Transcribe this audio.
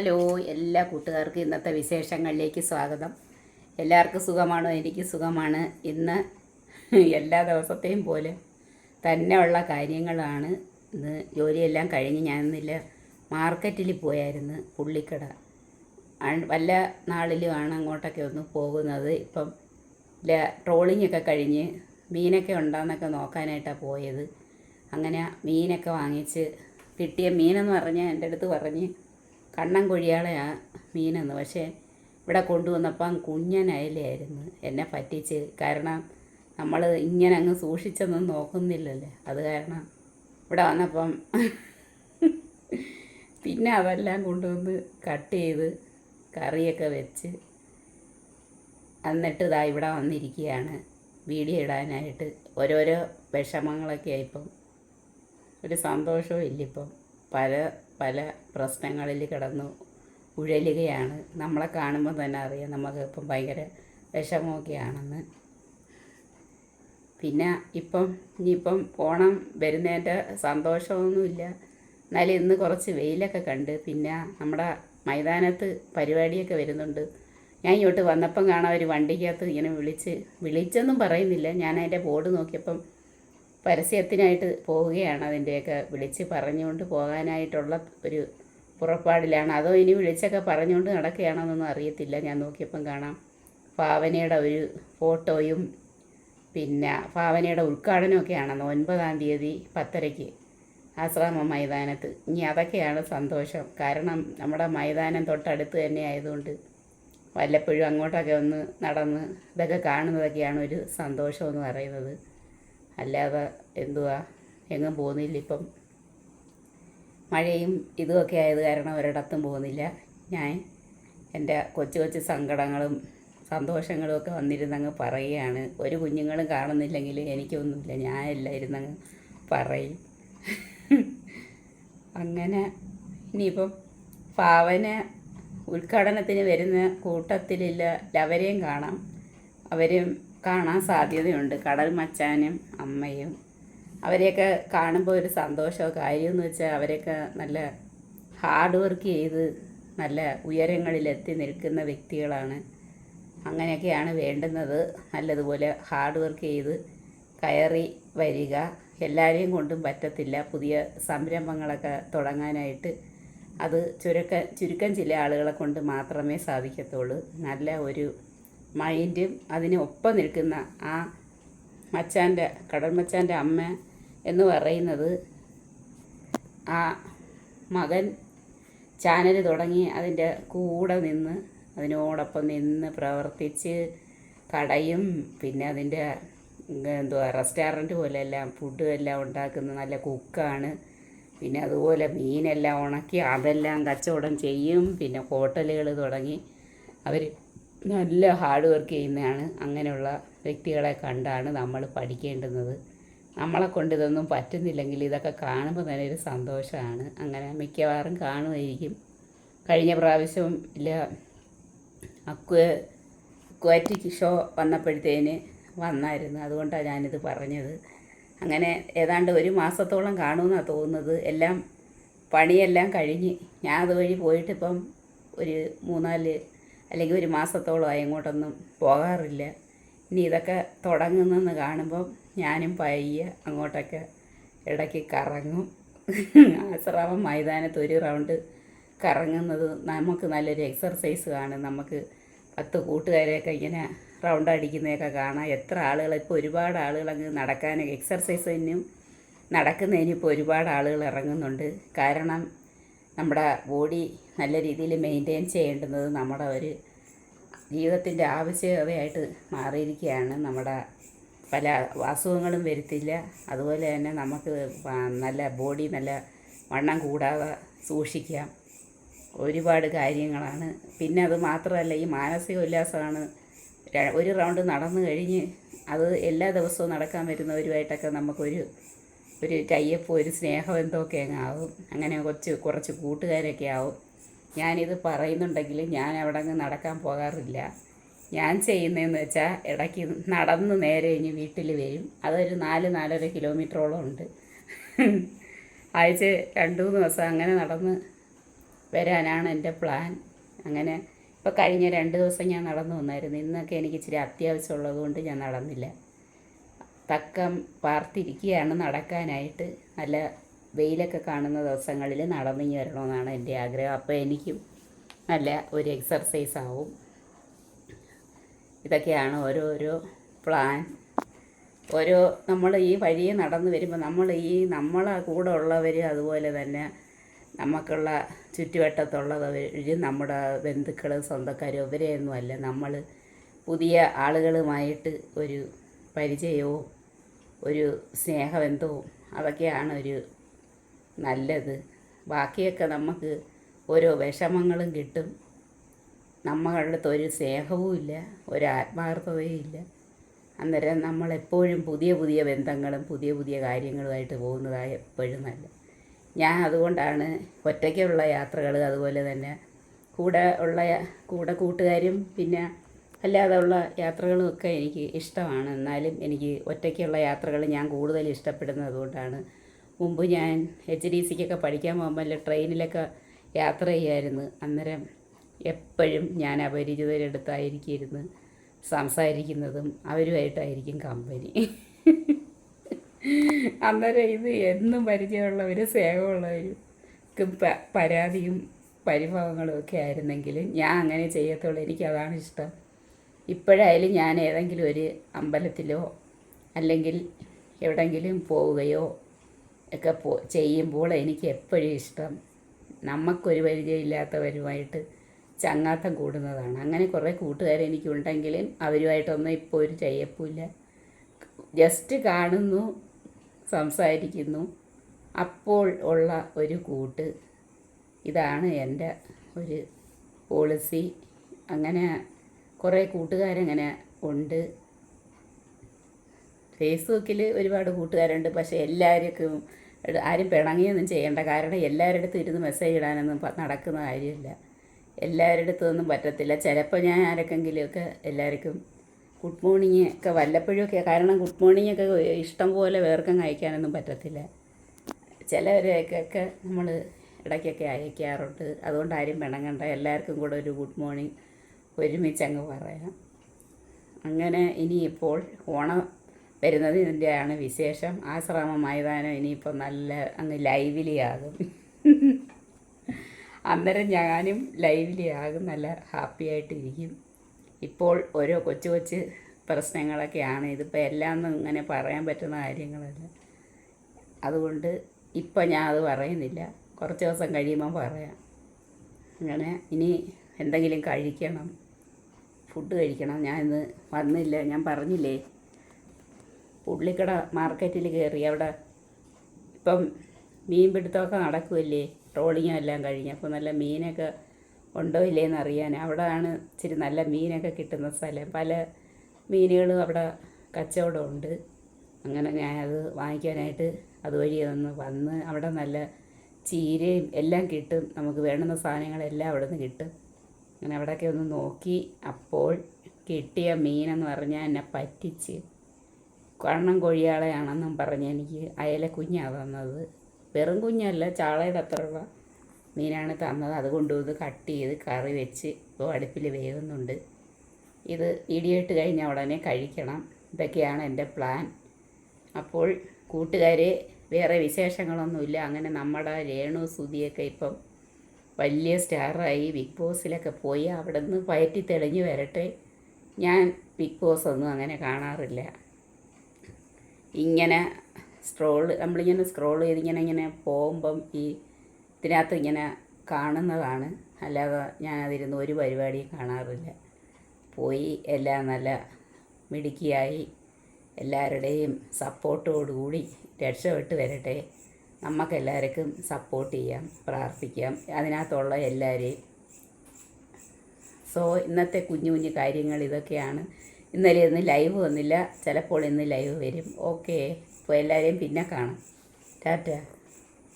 Hello എല്ലാ കൂട്ടുകാർക്കും ഇന്നത്തെ വിശേഷങ്ങളിലേക്ക് സ്വാഗതം. എല്ലാവർക്കും സുഖമാണോ? എനിക്ക് സുഖമാണ്. ഇന്ന് എല്ലാ ദിവസത്തെയും പോലെ തന്നെയുള്ള കാര്യങ്ങളാണ്. ഇന്ന് ജോലിയെല്ലാം കഴിഞ്ഞ് ഞാൻ ഇന്നില്ല മാർക്കറ്റിൽ പോയായിരുന്നു പുള്ളിക്കട. വല്ല നാളിലുമാണ് അങ്ങോട്ടൊക്കെ ഒന്ന് പോകുന്നത്. ഇപ്പം ട്രോളിംഗ് ഒക്കെ കഴിഞ്ഞ് മീനൊക്കെ ഉണ്ടോയെന്നൊക്കെ നോക്കാനായിട്ടാണ് പോയത്. അങ്ങനെ മീനൊക്കെ വാങ്ങിച്ച് കിട്ടിയ മീനെന്ന് പറഞ്ഞാൽ എന്റെ അടുത്ത് പറഞ്ഞ് കണ്ണൻ ആ മീനെന്ന് പക്ഷേ ഇവിടെ കൊണ്ടുവന്നപ്പം കുഞ്ഞൻ അയലയായിരുന്നു എന്നെ പറ്റിച്ച്. കാരണം നമ്മൾ ഇങ്ങനെ അങ്ങ് സൂക്ഷിച്ചൊന്നും നോക്കുന്നില്ലല്ലേ. അത് കാരണം ഇവിടെ വന്നപ്പം പിന്നെ അതെല്ലാം കൊണ്ടുവന്ന് കട്ട് ചെയ്ത് കറിയൊക്കെ വെച്ച് എന്നിട്ട് ഇതാ ഇവിടെ വന്നിരിക്കുകയാണ്. വീഡിയോ ഇടാനായിട്ട്. ഓരോരോ വിഷമങ്ങളൊക്കെ ആയിപ്പം. ഒരു സന്തോഷവും ഇല്ലിപ്പം. പല പല പ്രശ്നങ്ങളിൽ കിടന്നു ഉഴലുകയാണ്. നമ്മളെ കാണുമ്പോൾ തന്നെ അറിയാം നമുക്ക് ഇപ്പം ഭയങ്കര വിഷമമൊക്കെയാണെന്ന്. പിന്നെ ഇപ്പം ഇനിയിപ്പം ഓണം വരുന്നതിന്റെ സന്തോഷമൊന്നുമില്ല. എന്നാലും ഇന്ന് കുറച്ച് വെയിലൊക്കെ കണ്ട് പിന്നെ നമ്മുടെ മൈതാനത്ത് പരിപാടിയൊക്കെ വരുന്നുണ്ട്. ഞാൻ ഇങ്ങോട്ട് വന്നപ്പം കാണാൻ ഒരു വണ്ടിക്കകത്ത് ഇങ്ങനെ വിളിച്ച് വിളിച്ചൊന്നും പറയുന്നില്ല. ഞാൻ അതിന്റെ ബോർഡ് നോക്കിയപ്പം പരസ്യത്തിനായിട്ട് പോവുകയാണ്. അതിന്റെയൊക്കെ വിളിച്ച് പറഞ്ഞുകൊണ്ട് പോകാനായിട്ടുള്ള ഒരു പുറപ്പാടിലാണ്. അതോ ഇനി വിളിച്ചൊക്കെ പറഞ്ഞുകൊണ്ട് നടക്കുകയാണെന്നൊന്നും അറിയത്തില്ല. ഞാൻ നോക്കിയപ്പം കാണാം ഭാവനയുടെ ഒരു ഫോട്ടോയും പിന്നെ ഭാവനയുടെ ഉദ്ഘാടനമൊക്കെയാണെന്ന് ഒൻപതാം തീയതി പത്തരയ്ക്ക് ആശ്രാമ മൈതാനത്ത്. ഇനി അതൊക്കെയാണ് സന്തോഷം. കാരണം നമ്മുടെ മൈതാനം തൊട്ടടുത്ത് തന്നെ ആയതുകൊണ്ട് വല്ലപ്പോഴും അങ്ങോട്ടൊക്കെ ഒന്ന് നടന്ന് ഇതൊക്കെ കാണുന്നതൊക്കെയാണ് ഒരു സന്തോഷം എന്ന് പറയുന്നത്. അല്ലാതെ എന്തുവാ? എങ്ങും പോകുന്നില്ല ഇപ്പം. മഴയും ഇതുമൊക്കെ ആയത് കാരണം ഒരിടത്തും പോകുന്നില്ല. ഞാൻ എന്റെ കൊച്ചു കൊച്ചു സങ്കടങ്ങളും സന്തോഷങ്ങളും ഒക്കെ വന്നിരുന്നങ്ങ് പറയുകയാണ്. ഒരു കുഞ്ഞുങ്ങളും കാണുന്നില്ലെങ്കിൽ എനിക്കൊന്നുമില്ല. ഞാൻ എല്ലാം ഇരുന്നങ്ങ് പറയും. അങ്ങനെ ഇനിയിപ്പം പാവന ഉദ്ഘാടനത്തിന് വരുന്ന കൂട്ടത്തിലില്ല അവരെയും കാണാം. അവരും കാണാൻ സാധ്യതയുണ്ട്. കടൽ മച്ചാനും അമ്മയും. അവരെയൊക്കെ കാണുമ്പോൾ ഒരു സന്തോഷമോ കാര്യമെന്ന് വെച്ചാൽ അവരെയൊക്കെ നല്ല ഹാർഡ് വർക്ക് ചെയ്ത് നല്ല ഉയരങ്ങളിലെത്തി നിൽക്കുന്ന വ്യക്തികളാണ്. അങ്ങനെയൊക്കെയാണ് വേണ്ടുന്നത്. നല്ലതുപോലെ ഹാർഡ് വർക്ക് ചെയ്ത് കയറി വരിക. എല്ലാവരെയും കൊണ്ടും പറ്റത്തില്ല. പുതിയ സംരംഭങ്ങളൊക്കെ തുടങ്ങാനായിട്ട് അത് ചുരുക്ക ചുരുക്കം ചില ആളുകളെ കൊണ്ട് മാത്രമേ സാധിക്കത്തുള്ളൂ. നല്ല ഒരു മൈൻഡും അതിന് ഒപ്പം നിൽക്കുന്ന ആ മച്ചാന്റെ കടൽ മച്ചാന്റെ അമ്മ എന്ന് പറയുന്നത് ആ മകൻ ചാനൽ തുടങ്ങി അതിന്റെ കൂടെ നിന്ന് അതിനോടൊപ്പം നിന്ന് പ്രവർത്തിച്ച് കടയും പിന്നെ അതിന്റെ എന്തുവാ റെസ്റ്റോറന്റ് പോലെ എല്ലാം ഫുഡ് എല്ലാം ഉണ്ടാക്കുന്ന നല്ല കുക്കാണ് പിന്നെ അതുപോലെ മീനെല്ലാം ഉണക്കി അതെല്ലാം കച്ചവടം ചെയ്യും. പിന്നെ ഹോട്ടലുകൾ തുടങ്ങി. അവർ നല്ല ഹാർഡ് വർക്ക് ചെയ്യുന്നതാണ് അങ്ങനെയുള്ള വ്യക്തികളെ കണ്ടാണ് നമ്മൾ പഠിക്കേണ്ടുന്നത്. നമ്മളെ കൊണ്ട് ഇതൊന്നും പറ്റുന്നില്ലെങ്കിൽ ഇതൊക്കെ കാണുമ്പോൾ തന്നെ ഒരു സന്തോഷമാണ്. അങ്ങനെ മിക്കവാറും കാണുമായിരിക്കും. കഴിഞ്ഞ പ്രാവശ്യം ഇല്ല അക്വ അക്വാറ്റിക് ഷോ വന്നപ്പോഴത്തേന് വന്നായിരുന്നു. അതുകൊണ്ടാണ് ഞാനിത് പറഞ്ഞത്. അങ്ങനെ ഏതാണ്ട് ഒരു മാസത്തോളം കാണുമെന്നാണ് തോന്നുന്നത്. എല്ലാം പണിയെല്ലാം കഴിഞ്ഞ്. ഞാൻ അതുവഴി പോയിട്ടിപ്പം ഒരു മൂന്നാൽ അല്ലെങ്കിൽ ഒരു മാസത്തോളമായി ഇങ്ങോട്ടൊന്നും പോകാറില്ല. ഇനി ഇതൊക്കെ തുടങ്ങുന്നെന്ന് കാണുമ്പം ഞാനും പയ്യെ അങ്ങോട്ടൊക്കെ ഇടയ്ക്ക് കറങ്ങും. ആശ്രാമം മൈതാനത്ത് ഒരു റൗണ്ട് കറങ്ങുന്നത് നമുക്ക് നല്ലൊരു എക്സർസൈസ് കാണും നമുക്ക് പത്ത് കൂട്ടുകാരെയൊക്കെ ഇങ്ങനെ റൗണ്ട് അടിക്കുന്നതൊക്കെ കാണാം. എത്ര ആളുകൾ ഇപ്പോൾ ഒരുപാട് ആളുകൾ അങ്ങ് എക്സർസൈസ് എക്സർസൈസിനും നടക്കുന്നതിന് ഇപ്പോൾ ഒരുപാട് ആളുകൾ ഇറങ്ങുന്നുണ്ട്. കാരണം നമ്മുടെ ബോഡി നല്ല രീതിയിൽ മെയിന്റെയിൻ ചെയ്യേണ്ടുന്നത് നമ്മുടെ ഒരു ജീവിതത്തിന്റെ ആവശ്യകതയായിട്ട് മാറിയിരിക്കുകയാണ്. നമ്മുടെ പല അസുഖങ്ങളും വരുത്തില്ല. അതുപോലെ തന്നെ നമുക്ക് നല്ല ബോഡി നല്ല വണ്ണം കൂടാതെ സൂക്ഷിക്കാം. ഒരുപാട് കാര്യങ്ങളാണ്. പിന്നെ അത് മാത്രമല്ല ഈ മാനസിക ഉല്ലാസമാണ് ഒരു റൗണ്ട് നടന്നു കഴിഞ്ഞ് അത് എല്ലാ ദിവസവും നടക്കാൻ വരുന്നവരുമായിട്ടൊക്കെ നമുക്കൊരു ഒരു ടൈപ്പ് ഒരു സ്നേഹബന്ധമൊക്കെ അങ്ങ് ആവും. അങ്ങനെ കുറച്ച് കുറച്ച് കൂട്ടുകാരൊക്കെ ആവും. ഞാനിത് പറയുന്നുണ്ടെങ്കിൽ ഞാൻ അവിടെ അങ്ങ് നടക്കാൻ പോകാറില്ല. ഞാൻ ചെയ്യുന്നതെന്ന് വെച്ചാൽ ഇടയ്ക്ക് നടന്ന് നേരെ കഴിഞ്ഞ് വീട്ടിൽ വരും. അതൊരു നാല് നാലര കിലോമീറ്ററോളം ഉണ്ട്. ആഴ്ച രണ്ട് മൂന്ന് ദിവസം അങ്ങനെ നടന്ന് വരാനാണ് എന്റെ പ്ലാൻ. അങ്ങനെ ഇപ്പോൾ കഴിഞ്ഞ രണ്ട് ദിവസം ഞാൻ നടന്നു വന്നായിരുന്നു. ഇന്നൊക്കെ എനിക്ക് ഇച്ചിരി അത്യാവശ്യമുള്ളത് കൊണ്ട് ഞാൻ നടന്നില്ല. തക്കം പാർത്തിരിക്കുകയാണ് നടക്കാനായിട്ട്. നല്ല വെയിലൊക്കെ കാണുന്ന ദിവസങ്ങളിൽ നടന്നിങ്ങി വരണമെന്നാണ് എന്റെ ആഗ്രഹം. അപ്പോൾ എനിക്കും നല്ല ഒരു എക്സർസൈസ് ആവും. ഇതൊക്കെയാണ് ഓരോരോ പ്ലാൻ ഓരോ നമ്മൾ ഈ വഴിയെ നടന്നു വരുമ്പോൾ നമ്മൾ ഈ നമ്മളെ കൂടെ ഉള്ളവർ അതുപോലെ തന്നെ നമുക്കുള്ള ചുറ്റുവട്ടത്തുള്ളവർ നമ്മുടെ ബന്ധുക്കൾ സ്വന്തക്കാർ ഇവരെയൊന്നുമല്ല. നമ്മൾ പുതിയ ആളുകളുമായിട്ട് ഒരു പരിചയവും ഒരു സ്നേഹബന്ധവും അതൊക്കെയാണ് ഒരു നല്ലത്. ബാക്കിയൊക്കെ നമുക്ക് ഓരോ വിഷമങ്ങളും കിട്ടും. നമ്മളുടെ അടുത്ത് ഒരു സ്നേഹവും ഇല്ല ഒരു ആത്മാർത്ഥതയും ഇല്ല. അന്നേരം നമ്മളെപ്പോഴും പുതിയ പുതിയ ബന്ധങ്ങളും പുതിയ പുതിയ കാര്യങ്ങളുമായിട്ട് പോകുന്നതായി എപ്പോഴും നല്ല. ഞാൻ അതുകൊണ്ടാണ് ഒറ്റയ്ക്കുള്ള യാത്രകൾ അതുപോലെ തന്നെ കൂടെ ഉള്ള കൂടെ കൂട്ടുകാരും പിന്നെ അല്ലാതെ യാത്രകളുമൊക്കെ എനിക്ക് ഇഷ്ടമാണ്. എന്നാലും എനിക്ക് ഒറ്റയ്ക്കുള്ള യാത്രകൾ ഞാൻ കൂടുതൽ ഇഷ്ടപ്പെടുന്നത് അതുകൊണ്ടാണ് മുമ്പ് ഞാൻ എച്ച് ഡി സിക്കൊക്കെ പഠിക്കാൻ പോകുമ്പോൾ ട്രെയിനിലൊക്കെ യാത്ര ചെയ്യായിരുന്നു. അന്നേരം എപ്പോഴും ഞാൻ അപരിചിതരെടുത്തായിരിക്കും ഇരുന്ന് സംസാരിക്കുന്നതും അവരുമായിട്ടായിരിക്കും കമ്പനി. അന്നേരം ഇത് എന്നും പരിചയമുള്ളവരും സ്നേഹമുള്ളവരും പരാതിയും പരിഭവങ്ങളും ഒക്കെ ആയിരുന്നെങ്കിലും ഞാൻ അങ്ങനെ ചെയ്യത്തുള്ളൂ. എനിക്കതാണ് ഇഷ്ടം. ഇപ്പോഴായാലും ഞാൻ ഏതെങ്കിലും ഒരു അമ്പലത്തിലോ അല്ലെങ്കിൽ എവിടെങ്കിലും പോവുകയോ ഒക്കെ പോ ചെയ്യുമ്പോൾ എനിക്ക് എപ്പോഴും ഇഷ്ടം നമുക്കൊരു പരിചയമില്ലാത്തവരുമായിട്ട് ചങ്ങാത്തം കൂടുന്നതാണ്. അങ്ങനെ കുറേ കൂട്ടുകാർ എനിക്കുണ്ടെങ്കിലും അവരുമായിട്ടൊന്നും ഇപ്പോൾ ഒരു ചെയ്യപ്പില്ല ജസ്റ്റ് കാണുന്നു സംസാരിക്കുന്നു അപ്പോൾ ഉള്ള ഒരു കൂട്ട്. ഇതാണ് എന്റെ ഒരു പോളിസി. അങ്ങനെ കുറേ കൂട്ടുകാരങ്ങനെ ഉണ്ട്? ഫേസ്ബുക്കിൽ ഒരുപാട് കൂട്ടുകാരുണ്ട് പക്ഷേ എല്ലാവർക്കും ആരും പിണങ്ങിയൊന്നും ചെയ്യേണ്ട കാരണം എല്ലാവരുടെ അടുത്തും ഇരുന്ന് മെസ്സേജ് ഇടാനൊന്നും നടക്കുന്ന കാര്യമില്ല. എല്ലാവരുടെ അടുത്തൊന്നും പറ്റത്തില്ല. ചിലപ്പോൾ ഞാൻ ആരൊക്കെങ്കിലുമൊക്കെ എല്ലാവർക്കും ഗുഡ് മോർണിംഗ് ഒക്കെ വല്ലപ്പോഴുമൊക്കെ കാരണം ഗുഡ് മോർണിംഗ് ഒക്കെ ഇഷ്ടം പോലെ വേർക്കം അയക്കാനൊന്നും പറ്റത്തില്ല. ചിലവരെയൊക്കെ നമ്മൾ ഇടയ്ക്കൊക്കെ അയക്കാറുണ്ട്. അതുകൊണ്ട് ആരും പിണങ്ങണ്ട. എല്ലാവർക്കും കൂടെ ഒരു ഗുഡ് മോർണിംഗ് ഒരുമിച്ച് അങ്ങ് പറയാം. അങ്ങനെ ഇനിയിപ്പോൾ ഓണം വരുന്നത് ഇതിന്റെയാണ് വിശേഷം. ആശ്രമ മൈതാനം ഇനിയിപ്പോൾ നല്ല അങ്ങ് ലൈവിലിയാകും. അന്നേരം ഞാനും ലൈവിലിയാകും നല്ല ഹാപ്പി ആയിട്ടിരിക്കും ഇപ്പോൾ ഓരോ കൊച്ചു കൊച്ചു പ്രശ്നങ്ങളൊക്കെയാണ്. ഇതിപ്പോൾ എല്ലാം ഇങ്ങനെ പറയാൻ പറ്റുന്ന കാര്യങ്ങളല്ല. അതുകൊണ്ട് ഇപ്പം ഞാൻ അത് പറയുന്നില്ല. കുറച്ച് ദിവസം കഴിയുമ്പോൾ പറയാം. അങ്ങനെ ഇനി എന്തെങ്കിലും കഴിക്കണം. ഫുഡ് കഴിക്കണം. ഞാൻ ഇന്ന് വന്നില്ല. ഞാൻ പറഞ്ഞില്ലേ? പുള്ളിക്കട മാർക്കറ്റിൽ കയറി അവിടെ ഇപ്പം മീൻ പിടുത്തമൊക്കെ നടക്കുമല്ലേ ട്രോളിങ്ങും എല്ലാം കഴിഞ്ഞ്. അപ്പോൾ നല്ല മീനൊക്കെ ഉണ്ടോ ഇല്ലേന്ന് അറിയാൻ അവിടെയാണ് ഇച്ചിരി നല്ല മീനൊക്കെ കിട്ടുന്ന സ്ഥലം. പല മീനുകളും അവിടെ കച്ചവടമുണ്ട് അങ്ങനെ ഞാനത് വാങ്ങിക്കാനായിട്ട് അതുവഴി ഒന്ന് വന്ന് അവിടെ നല്ല ചീരയും എല്ലാം കിട്ടും. നമുക്ക് വേണ്ടുന്ന സാധനങ്ങളെല്ലാം അവിടെ നിന്ന് കിട്ടും. അങ്ങനെ അവിടെയൊക്കെ ഒന്ന് നോക്കി. അപ്പോൾ കിട്ടിയ മീനെന്ന് പറഞ്ഞാൽ എന്നെ പറ്റിച്ച്. കണ്ണം കൊഴിയാളയാണെന്നും പറഞ്ഞ് എനിക്ക് അയല കുഞ്ഞാണ് തന്നത്. വെറും കുഞ്ഞല്ല ചാളയുടെ അത്രയുള്ള മീനാണ് തന്നത്. അത് കൊണ്ടുവന്ന് കട്ട് ചെയ്ത് കറി വെച്ച് ഇപ്പോൾ അടുപ്പിൽ വേവുന്നുണ്ട്. ഇത് ഇടിയിട്ട് കഴിഞ്ഞാൽ ഉടനെ കഴിക്കണം. ഇതൊക്കെയാണ് എന്റെ പ്ലാൻ. അപ്പോൾ കൂട്ടുകാരെ വേറെ വിശേഷങ്ങളൊന്നുമില്ല. അങ്ങനെ നമ്മുടെ രേണു സുതിയൊക്കെ ഇപ്പം വലിയ സ്റ്റാറായി ബിഗ് ബോസിലൊക്കെ പോയി അവിടെ നിന്ന് പയറ്റി തെളിഞ്ഞു വരട്ടെ. ഞാൻ ബിഗ് ബോസ് ഒന്നും അങ്ങനെ കാണാറില്ല. ഇങ്ങനെ സ്ക്രോൾ നമ്മളിങ്ങനെ സ്ക്രോൾ ചെയ്ത് ഇങ്ങനെ ഇങ്ങനെ പോകുമ്പം ഈ ഇതിനകത്ത് ഇങ്ങനെ കാണുന്നതാണ്. അല്ലാതെ ഞാനതിരുന്ന് ഒരു പരിപാടിയും കാണാറില്ല. പോയി എല്ലാം നല്ല മിടുക്കിയായി. എല്ലാവരുടെയും സപ്പോർട്ടോടുകൂടി രക്ഷപ്പെട്ട് വരട്ടെ. നമുക്കെല്ലാവർക്കും സപ്പോർട്ട് ചെയ്യാം പ്രാർത്ഥിക്കാം. അതിനകത്തുള്ള എല്ലാവരെയും. സോ ഇന്നത്തെ കുഞ്ഞു കുഞ്ഞു കാര്യങ്ങൾ ഇതൊക്കെയാണ്. ഇന്നലെ ഇന്ന് ലൈവ് വന്നില്ല. ചിലപ്പോൾ ഇന്ന് ലൈവ് വരും. ഓക്കെ അപ്പോൾ എല്ലാവരെയും പിന്നെ കാണാം. ടാറ്റ